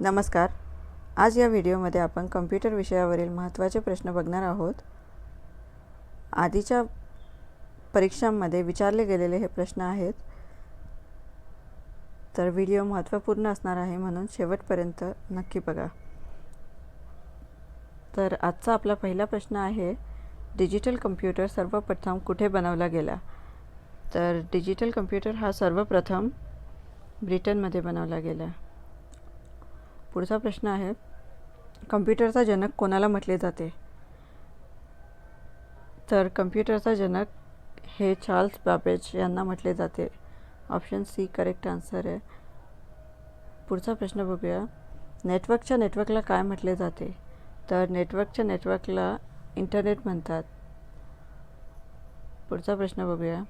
नमस्कार. आज या व्हिडिओमध्ये आपण कम्प्युटर विषयावरील महत्त्वाचे प्रश्न बघणार आहोत. आधीच्या परीक्षांमध्ये विचारले गेलेले हे प्रश्न आहेत. तर व्हिडिओ महत्त्वपूर्ण असणार आहे म्हणून शेवटपर्यंत नक्की बघा. तर आजचा आपला पहिला प्रश्न आहे डिजिटल कम्प्युटर सर्वप्रथम कुठे बनवला गेला? तर डिजिटल कम्प्युटर हा सर्वप्रथम ब्रिटनमध्ये बनवला गेला. पुढचा प्रश्न आहे कम्प्युटरचा जनक कोणाला म्हटले जाते? तर कम्प्युटरचा जनक हे चार्ल्स बाबेज यांना म्हटले जाते. ऑप्शन सी करेक्ट आन्सर आहे. पुढचा प्रश्न बघूया. नेटवर्कच्या नेटवर्कला काय म्हटले जाते? तर नेटवर्कच्या नेटवर्कला इंटरनेट म्हणतात. पुढचा प्रश्न बघूया.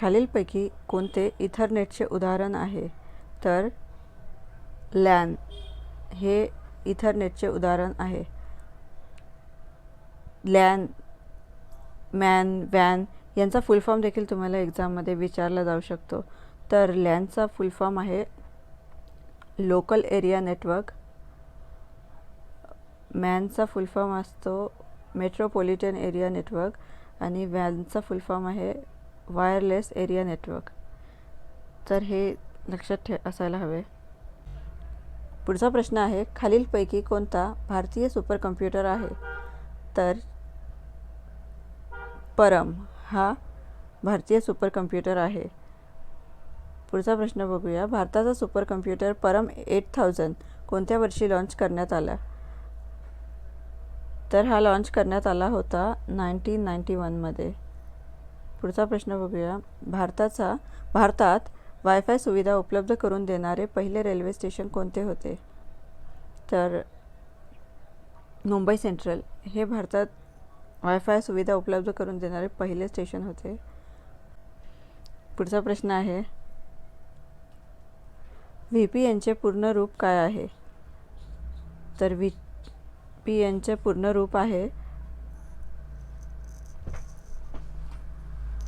खालीलपैकी कोणते इथरनेटचे उदाहरण आहे? तर लॅन हे इथरनेटचे उदाहरण आहे. लॅन मॅन वॅन यांचा फुल फॉर्म देखील तुम्हाला एक्झाममध्ये विचारला जाऊ शकतो. तर लॅनचा फुल फॉर्म आहे लोकल एरिया नेटवर्क. मॅनचा फुल फॉर्म असतो मेट्रोपॉलिटन एरिया नेटवर्क आणि वॅनचा फुल फॉर्म आहे वायरलेस एरिया नेटवर्क. तर हे लक्षात ठे असायला हवे. पुढचा प्रश्न आहे खालीलपैकी कोणता भारतीय सुपर कम्प्युटर आहे? तर परम हा भारतीय सुपर कम्प्युटर आहे. पुढचा प्रश्न बघूया. भारताचा super computer Param eight thousand कोणत्या वर्षी लॉन्च करण्यात आला? तर हा लॉन्च करण्यात आला होता नाईन्टीन नाईन्टी वनमध्ये पुढचा प्रश्न बघूया. भारताचा भारतात वायफाय सुविधा उपलब्ध करून देणारे पहिले रेल्वे स्टेशन कोणते होते? तर मुंबई सेंट्रल हे भारतात वायफाय सुविधा उपलब्ध करून देणारे पहिले स्टेशन होते. पुढचा प्रश्न आहे व्ही पी एनचे पूर्ण रूप काय आहे? तर व्ही पी एनचे पूर्ण रूप आहे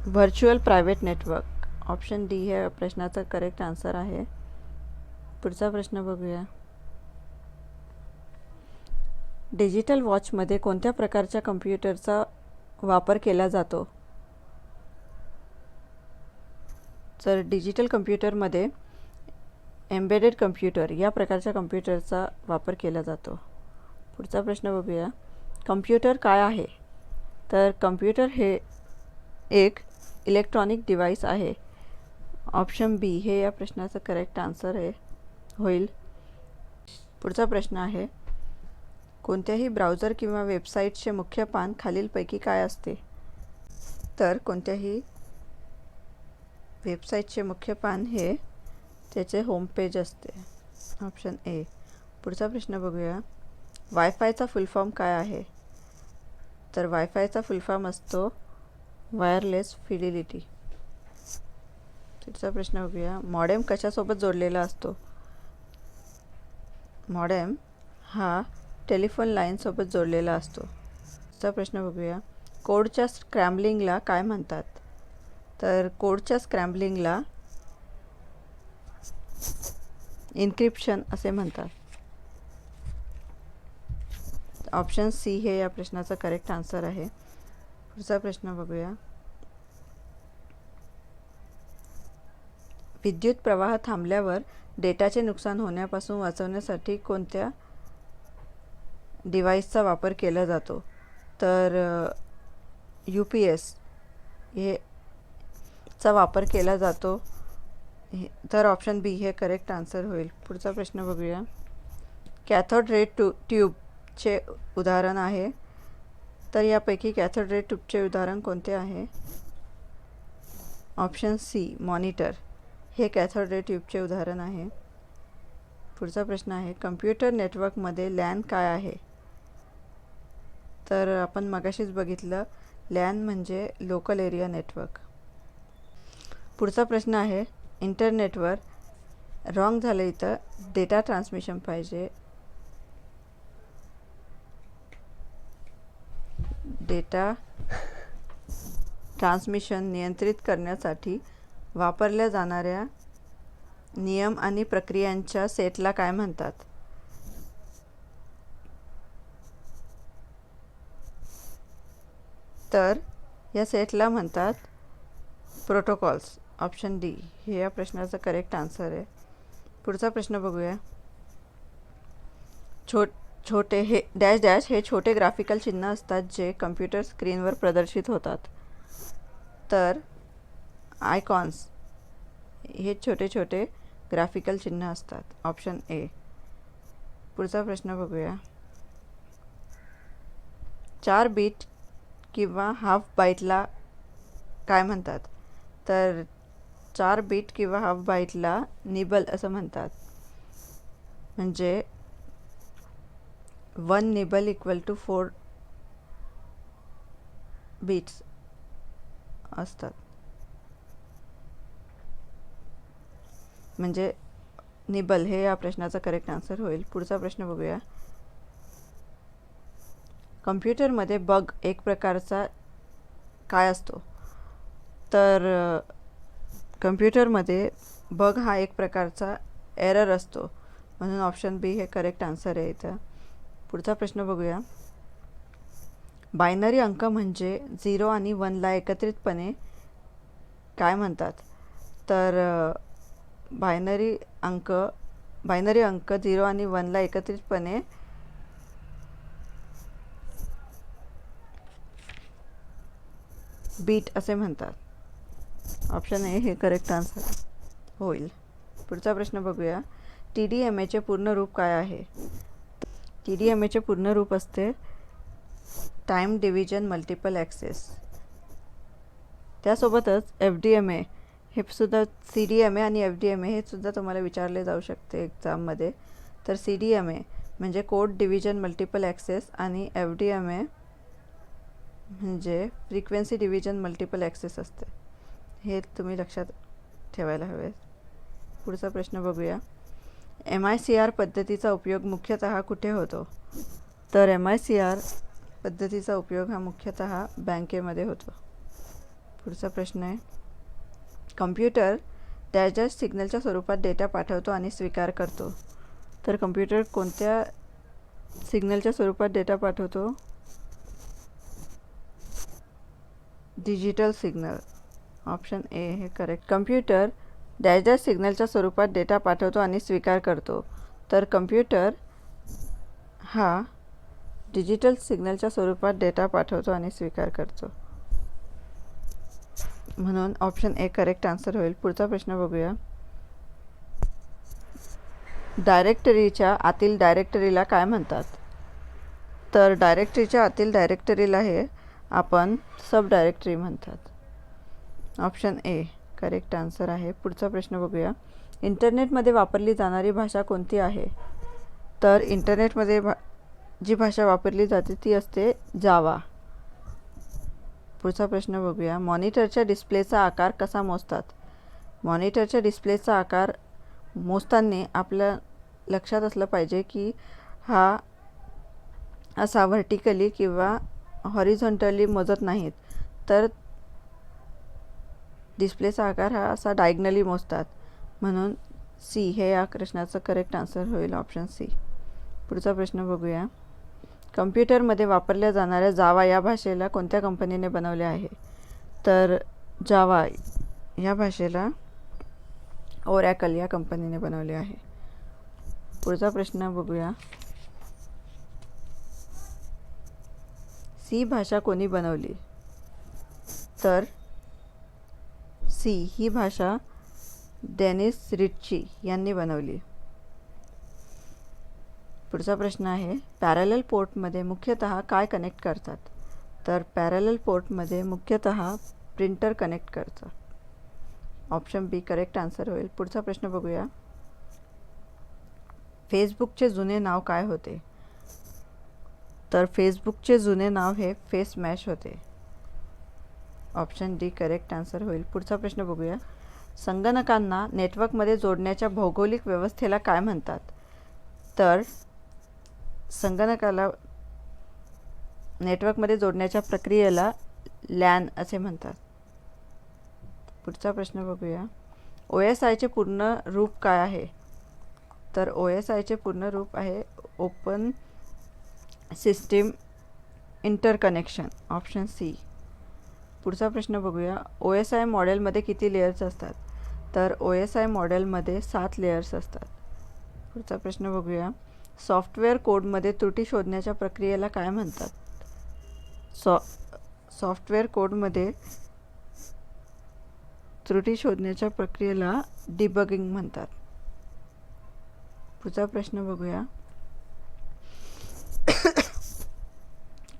virtual private network. Option D हे प्रश्नाचा करेक्ट आन्सर आहे. पुढचा प्रश्न बघूया. डिजिटल वॉचमध्ये कोणत्या प्रकारच्या कम्प्युटरचा वापर केला जातो? तर डिजिटल कम्प्युटरमध्ये एम्बेडेड कम्प्युटर या प्रकारच्या कम्प्युटरचा वापर केला जातो. पुढचा प्रश्न बघूया. कम्प्युटर काय आहे? तर कम्प्युटर हे एक इलेक्ट्रॉनिक डिव्हाइस आहे. ऑप्शन बी हे या प्रश्नाचं करेक्ट आन्सर आहे होईल. पुढचा प्रश्न आहे कोणत्याही ब्राउझर किंवा वेबसाईटचे मुख्य पान खालीलपैकी काय असते? तर कोणत्याही वेबसाईटचे मुख्य पान हे त्याचे होम पेज असते. ऑप्शन ए पुढचा प्रश्न बघूया. वायफायचा फुल फॉर्म काय आहे? तर वायफायचा फुल फॉर्म असतो वायरलेस फिडिलिटी पुढचा प्रश्न बघूया. मॉडेम कशासोबत जोडलेला असतो? मॉडेम हा टेलिफोन लाईनसोबत जोडलेला असतो. पुढचा प्रश्न बघूया. कोडच्या स्क्रॅम्बलिंगला काय म्हणतात? तर कोडच्या स्क्रॅम्बलिंगला इन्क्रिप्शन असे म्हणतात. ऑप्शन सी हे या प्रश्नाचा करेक्ट आन्सर आहे. पुढचा प्रश्न बघूया. विद्युत प्रवाह थांबल्यावर डेटाचे नुकसान होण्यापासून वाचवण्यासाठी कोणत्या डिव्हाइसचा वापर केला जातो? तर यू पी एस हे चा वापर केला जातो. तर ऑप्शन बी हे करेक्ट आन्सर होईल. पुढचा प्रश्न बघूया. कॅथोड रेड टू ट्यूबचे उदाहरण आहे. तर यापैकी कॅथोड रेड ट्यूबचे उदाहरण कोणते आहे? Option C monitor. हे कॅथोड रे ट्यूबचे उदाहरण आहे. पुढचा प्रश्न आहे कम्प्युटर नेटवर्कमध्ये लॅन काय आहे? तर आपण मगाशीच बघितलं लॅन म्हणजे लोकल एरिया नेटवर्क पुढचा प्रश्न आहे इंटरनेटवर रॉंग झालं इथं डेटा ट्रान्समिशन पाहिजे. डेटा ट्रान्समिशन नियंत्रित करण्यासाठी वापरल्या जाणाऱ्या नियम आणि प्रक्रियांच्या सेटला काय म्हणतात? तर या सेटला म्हणतात प्रोटोकॉल्स ऑप्शन डी हे या प्रश्नाचं करेक्ट आन्सर आहे. पुढचा प्रश्न बघूया. छो छोटे हे डॅश डॅश हे छोटे ग्राफिकल चिन्ह असतात जे कम्प्युटर स्क्रीनवर प्रदर्शित होतात. तर आयकॉन्स हे छोटे छोटे ग्राफिकल चिन्ह असतात. ऑप्शन ए पुढचा प्रश्न बघूया. चार बीट किंवा हाफ बाईटला काय म्हणतात? तर चार बीट किंवा हाफ बाईटला निबल असं म्हणतात. म्हणजे one nibble equal to four bits असतात. म्हणजे निबल हे या प्रश्नाचा करेक्ट आन्सर होईल. पुढचा प्रश्न बघूया. कम्प्युटरमध्ये बग एक प्रकारचा काय असतो? तर कम्प्युटरमध्ये बग हा एक प्रकारचा एरर असतो. म्हणून ऑप्शन बी हे करेक्ट आन्सर आहे इथं. पुढचा प्रश्न बघूया. बायनरी अंक म्हणजे झिरो आणि वनला एकत्रितपणे काय म्हणतात? तर बायनरी अंक बायनरी अंक झिरो आणि वनला एकत्रितपणे बीट असे म्हणतात. ऑप्शन ए हे करेक्ट आन्सर होईल. पुढचा प्रश्न बघूया. टी डी एम एचे पूर्ण रूप काय आहे? टी डी एम एचे पूर्ण रूप असते टाईम डिव्हिजन मल्टिपल ॲक्सेस त्यासोबतच एफ डी एम ए हे सुद्धा सी डी एम ए आणि एफ डी एम ए हे सुद्धा तुम्हाला विचारले जाऊ शकते एक्झाममध्ये. तर सी डी एम ए म्हणजे कोड डिव्हिजन मल्टिपल ॲक्सेस आणि एफ डी एम ए म्हणजे फ्रिक्वेन्सी डिव्हिजन मल्टिपल ॲक्सेस असते. हे तुम्ही लक्षात ठेवायला हवे. पुढचा प्रश्न बघूया. एम आय सी आर पद्धतीचा उपयोग मुख्यतः कुठे होतो? तर एम आय सी आर पद्धतीचा उपयोग हा मुख्यतः बँकेमध्ये होतो. पुढचा प्रश्न आहे. कम्प्युटर डॅश सिग्नलच्या स्वरूपात डेटा पाठवतो आणि स्वीकार करतो. तर कम्प्युटर कोणत्या सिग्नलच्या स्वरूपात डेटा पाठवतो? डिजिटल सिग्नल ऑप्शन ए हे करेक्ट कम्प्युटर डॅश डॅश सिग्नलच्या स्वरूपात डेटा पाठवतो आणि स्वीकार करतो. तर कम्प्युटर हा डिजिटल सिग्नलच्या स्वरूपात डेटा पाठवतो आणि स्वीकार करतो. म्हणून ऑप्शन ए करेक्ट आन्सर होईल. पुढचा प्रश्न बघूया. डायरेक्टरीच्या आतील डायरेक्टरीला काय म्हणतात? तर डायरेक्टरीच्या आतील डायरेक्टरीला हे आपण सब डायरेक्टरी म्हणतात. ऑप्शन ए करेक्ट आन्सर आहे. पुढचा प्रश्न बघूया. इंटरनेटमध्ये वापरली जाणारी भाषा कोणती आहे? तर इंटरनेटमध्ये भा जी भाषा वापरली जाते ती असते जावा पुढचा प्रश्न बघूया. मॉनिटरच्या डिस्प्लेचा आकार कसा मोजतात? मॉनिटरच्या डिस्प्लेचा आकार मोजताना आपल्या लक्षात असलं पाहिजे की हा असा व्हर्टिकली किंवा हॉरिझॉन्टली मोजत नाहीत. तर डिस्प्लेचा आकार हा असा डायग्नली मोजतात. म्हणून सी हे या प्रश्नाचं करेक्ट आन्सर होईल ऑप्शन सी पुढचा प्रश्न बघूया. कम्प्युटरमध्ये वापरल्या जाणाऱ्या जावा या भाषेला कोणत्या कंपनीने बनवले आहे? तर जावा या भाषेला ओरॅकल या कंपनीने बनवले आहे. पुढचा प्रश्न बघूया. सी भाषा कोणी बनवली? तर सी ही भाषा डेनिस रिच्ची यांनी बनवली. पुढचा प्रश्न आहे पॅरलल पोर्टमध्ये मुख्यतः काय कनेक्ट करतात? तर पॅरलल पोर्टमध्ये मुख्यतः प्रिंटर कनेक्ट करतात ऑप्शन बी करेक्ट आन्सर होईल. पुढचा प्रश्न बघूया. फेसबुकचे जुने नाव काय होते? तर फेसबुकचे जुने नाव हे फेस मॅश होते. ऑप्शन डी करेक्ट आन्सर होईल. पुढचा प्रश्न बघूया. संगणकांना नेटवर्कमध्ये जोडण्याच्या भौगोलिक व्यवस्थेला काय म्हणतात? तर संगणकाला नेटवर्कमध्ये जोडण्याच्या प्रक्रियेला लॅन असे म्हणतात. पुढचा प्रश्न बघूया. ओ एस आयचे पूर्ण रूप काय आहे? तर ओ एस आयचे पूर्ण रूप आहे open system interconnection option C. पुढचा प्रश्न बघूया. ओ एस आय मॉडेलमध्ये किती लेयर्स असतात? तर ओ एस आय मॉडेलमध्ये सात लेयर्स असतात. पुढचा प्रश्न बघूया. सॉफ्टवेअर कोडमध्ये त्रुटी शोधण्याच्या प्रक्रियेला काय म्हणतात? सॉ सॉफ्टवेअर कोडमध्ये त्रुटी शोधण्याच्या प्रक्रियेला डिबगिंग म्हणतात. पुढचा प्रश्न बघूया.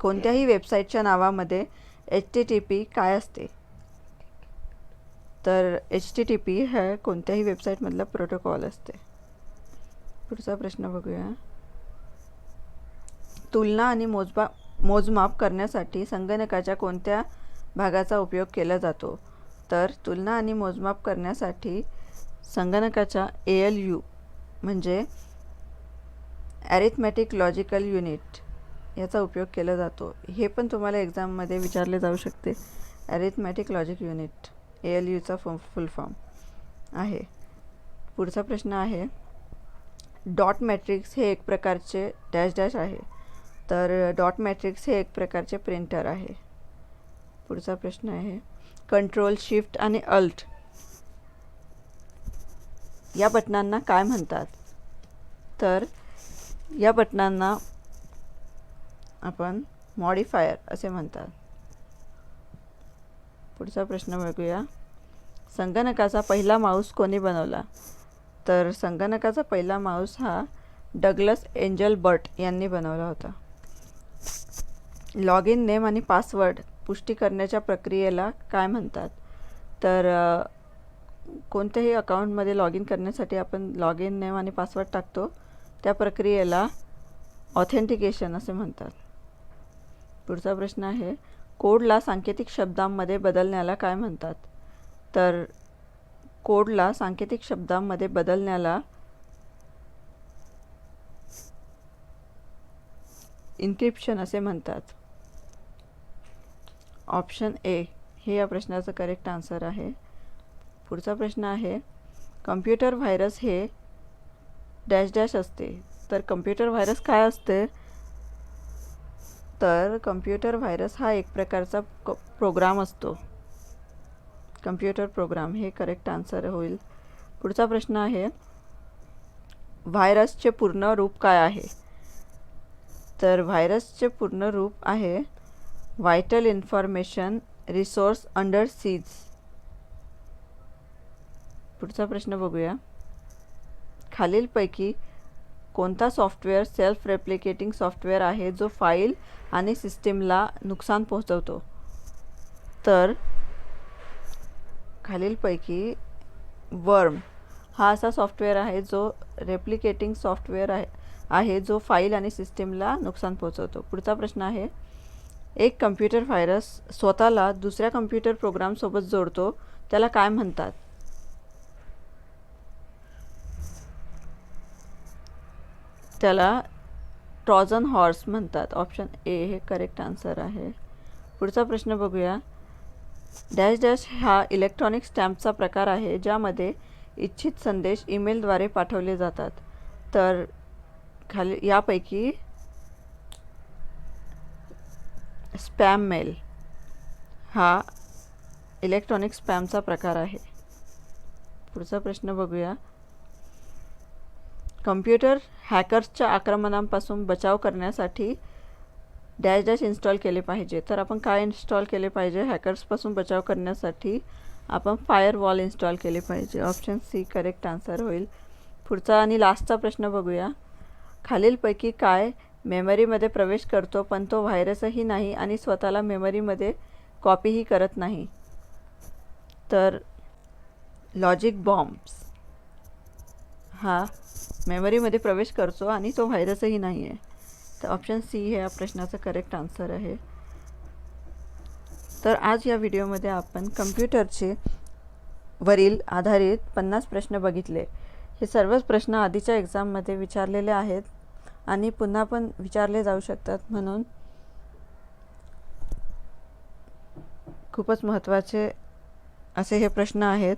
कोणत्याही वेबसाईटच्या नावामध्ये एच टी टी पी काय असते? तर एच टी टी पी हा कोणत्याही वेबसाईटमधला प्रोटोकॉल असते. पुढचा प्रश्न बघूया. तुलना आणि मोजबा मोजमाप करण्यासाठी संगणकाच्या कोणत्या भागाचा उपयोग केला जातो? तर तुलना आणि मोजमाप करण्यासाठी संगणकाच्या ए एल यू म्हणजे ॲरिथमॅटिक लॉजिकल युनिट याचा उपयोग केला जातो. हे पण तुम्हाला एक्झाममध्ये विचारले जाऊ शकते. Arithmetic logic unit A L यूचा form full form आहे. पुढचा प्रश्न आहे डॉट मॅट्रिक्स हे एक प्रकारचे डॅश डॅश आहे. तर डॉट मॅट्रिक्स हे एक प्रकारचे प्रिंटर आहे. पुढचा प्रश्न आहे. कंट्रोल शिफ्ट आणि अल्ट. या बटनांना काय म्हणतात? तर या बटनांना आपण मॉडिफायर असे म्हणतात. पुढचा प्रश्न बघूया. संगणकाचा पहिला माऊस कोणी बनवला? तर संगणकाचा पहिला माऊस हा डगलस एंजल बर्ट यांनी बनवला होता. लॉग इन नेम आणि पासवर्ड पुष्टी करण्याच्या प्रक्रियेला काय म्हणतात? तर कोणत्याही अकाउंटमध्ये लॉग इन करण्यासाठी आपण लॉग इन नेम आणि पासवर्ड टाकतो. त्या प्रक्रियेला ऑथेंटिकेशन असे म्हणतात. पुढचा प्रश्न आहे कोडला सांकेतिक शब्दांमध्ये बदलण्याला काय म्हणतात? तर कोडला सांकेतिक शब्दांमध्ये बदलण्याला इन्क्रिप्शन असे म्हणतात. ऑप्शन ए हे या प्रश्नाचं करेक्ट आन्सर आहे. पुढचा प्रश्न आहे कम्प्युटर व्हायरस हे डॅश डॅश असते. तर कम्प्युटर व्हायरस काय असते? तर कम्प्युटर व्हायरस हा एक प्रकारचा क प्रोग्राम असतो. कम्प्युटर प्रोग्राम हे करेक्ट आन्सर होईल. पुढचा प्रश्न आहे व्हायरसचे पूर्ण रूप काय आहे? तर व्हायरसचे पूर्ण रूप आहे vital information resource under seize पुढचा प्रश्न बघूया. खालीलपैकी कोणता सॉफ्टवेअर सेल्फ रेप्लिकेटिंग सॉफ्टवेअर आहे जो फाईल आणि सिस्टीमला नुकसान पोहोचवतो? तर खालीलपैकी वर्म हा असा सॉफ्टवेअर आहे जो रेप्लिकेटिंग सॉफ्टवेअर आहे आहे जो फाईल आणि सिस्टीमला नुकसान पोहोचवतो. पुढचा प्रश्न आहे एक कम्प्युटर व्हायरस स्वतःला दुसऱ्या कम्प्युटर प्रोग्रामसोबत जोडतो त्याला काय म्हणतात? त्याला ट्रॉझन हॉर्स म्हणतात. ऑप्शन ए हे करेक्ट आन्सर आहे. पुढचा प्रश्न बघूया. डॅश डॅश हा इलेक्ट्रॉनिक स्टॅम्पचा प्रकार आहे ज्यामध्ये इच्छित संदेश ईमेलद्वारे पाठवले जातात. तर खाली यापैकी स्पॅम मेल हा इलेक्ट्रॉनिक स्पॅमचा प्रकार आहे. पुढचा प्रश्न बघूया. कम्प्युटर हॅकर्सच्या आक्रमणांपासून बचाव करण्यासाठी डॅश डॅश इन्स्टॉल केले पाहिजे. तर आपण काय इन्स्टॉल केले पाहिजे? हॅकर्सपासून बचाव करण्यासाठी आपण फायर वॉल इन्स्टॉल केले पाहिजे. ऑप्शन सी करेक्ट आन्सर होईल. पुढचा आणि लास्टचा प्रश्न बघूया. खालीलपैकी काय मेमरीमध्ये प्रवेश करतो पण तो व्हायरसही नाही आणि स्वतःला मेमरीमध्ये कॉपीही करत नाही. तर लॉजिक बॉम्ब्स हा मेमरीमध्ये प्रवेश करतो आणि तो व्हायरसही नाही आहे तर ऑप्शन सी हे या प्रश्नाचं करेक्ट आन्सर आहे. तर आज या व्हिडिओमध्ये आपण कम्प्युटरचे वरील आधारित पन्नास प्रश्न बघितले. हे सर्वच प्रश्न आधीच्या एक्झाममध्ये विचारलेले आहेत आणि पुन्हा पण विचारले जाऊ शकतात म्हणून खूपच महत्त्वाचे असे हे प्रश्न आहेत.